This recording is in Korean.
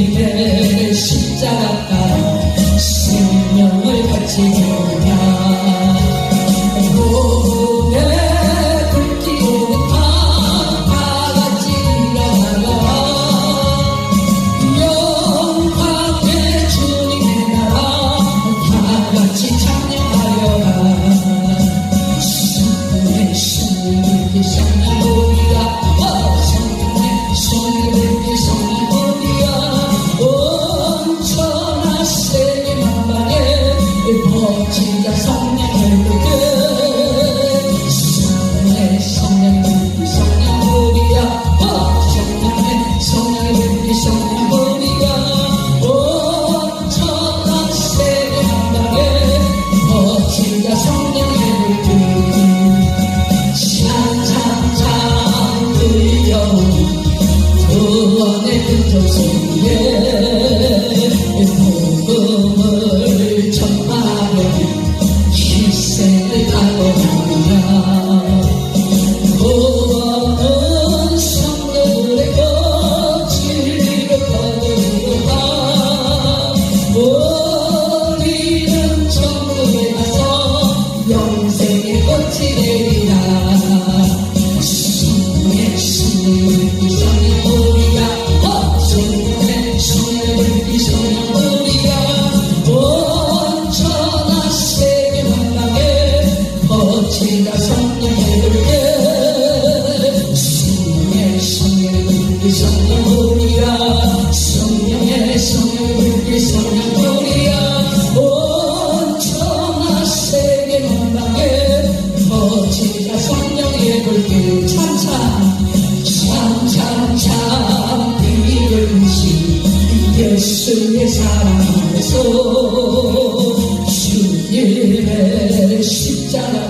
주님의 십자가가 생명을 바치느냐 고음에 굵기고 다같이 일어나 영광의 주님의 나라. 다같이 찬양하여라. 그 접시에 제가 성령해볼게 성령의 성령의 불기 성령불이야. 성령의 성령의 불기 성령불이야. 온 천하 세계 만방에 어제가 성령의 불길 찬찬 참참참 이름시 예수의 사랑 안에서 주님의 십자가